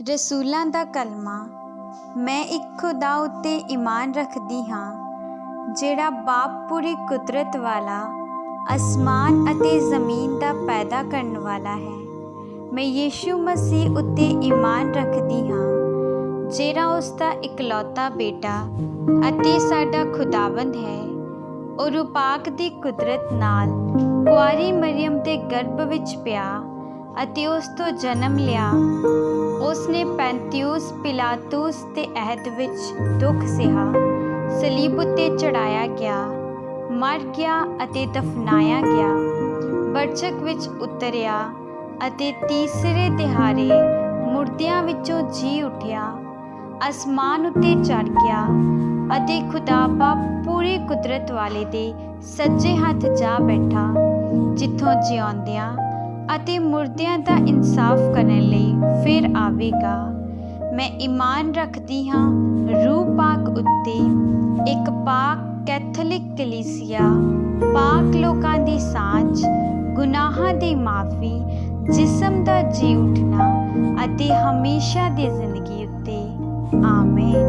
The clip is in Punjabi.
ਰਸੂਲਾਂ ਦਾ ਕਲਮਾ, ਮੈਂ ਇੱਕ ਖੁਦਾ ਉੱਤੇ ਈਮਾਨ ਰੱਖਦੀ ਹਾਂ, ਜਿਹੜਾ ਬਾਪ ਪੂਰੀ ਕੁਦਰਤ ਵਾਲਾ, ਅਸਮਾਨ ਅਤੇ ਜ਼ਮੀਨ ਦਾ ਪੈਦਾ ਕਰਨ ਵਾਲਾ ਹੈ। ਮੈਂ ਯੀਸ਼ੂ ਮਸੀਹ ਉੱਤੇ ਈਮਾਨ ਰੱਖਦੀ ਹਾਂ, ਜਿਹੜਾ ਉਸ ਦਾ ਇਕਲੌਤਾ ਬੇਟਾ ਅਤੇ ਸਾਡਾ ਖੁਦਾਵੰਦ ਹੈ। ਉਹ ਰੂਪਾਕ ਦੀ ਕੁਦਰਤ ਨਾਲ ਕੁਆਰੀ ਮਰੀਮ ਦੇ ਗਰਭ ਵਿੱਚ ਪਿਆ ਅਤੇ ਉਸ ਤੋਂ ਜਨਮ ਲਿਆ। ਉਸ ਨੇ ਪੈਂਤੀਉਸ ਪਿਲਾਤੂਸ ਦੇ ਅਹਿਦ ਵਿੱਚ ਦੁੱਖ ਸਿਹਾ, ਸਲੀਬ ਉੱਤੇ ਚੜਾਇਆ ਗਿਆ, ਮਰ ਗਿਆ ਅਤੇ ਦਫਨਾਇਆ ਗਿਆ, ਬਰਚਕ ਵਿੱਚ ਉਤਰਿਆ ਅਤੇ ਤੀਸਰੇ ਦਿਹਾੜੇ ਮੁਰਦਿਆਂ ਵਿੱਚੋਂ ਜੀ ਉੱਠਿਆ, ਅਸਮਾਨ ਉੱਤੇ ਚੜ ਗਿਆ ਅਤੇ ਖੁਦਾ ਬਾਪ ਪੂਰੀ ਕੁਦਰਤ ਵਾਲੇ ਦੇ ਸੱਜੇ ਹੱਥ ਜਾ ਬੈਠਾ, ਜਿੱਥੋਂ ਜਿਉਂਦਿਆਂ ਅਤੇ ਮੁਰਦਿਆਂ ਦਾ ਇਨਸਾਫ ਕਰਨ ਲਈ ਫਿਰ ਆਵੇਗਾ। ਮੈਂ ਈਮਾਨ ਰੱਖਦੀ ਹਾਂ, ਰੂਹ ਪਾਕ ਉੱਤੇ ਇੱਕ ਪਾਕ ਕੈਥੋਲਿਕ ਕਲੀਸਿਆ, ਪਾਕ ਲੋਕਾਂ ਦੀ ਸਾਂਝ, ਗੁਨਾਹਾਂ ਦੀ ਮਾਫੀ, ਜਿਸਮ ਦਾ ਜੀ ਉੱਠਣਾ ਅਤੇ ਹਮੇਸ਼ਾ ਦੀ ਜ਼ਿੰਦਗੀ ਉੱਤੇ। ਆਮੀਨ।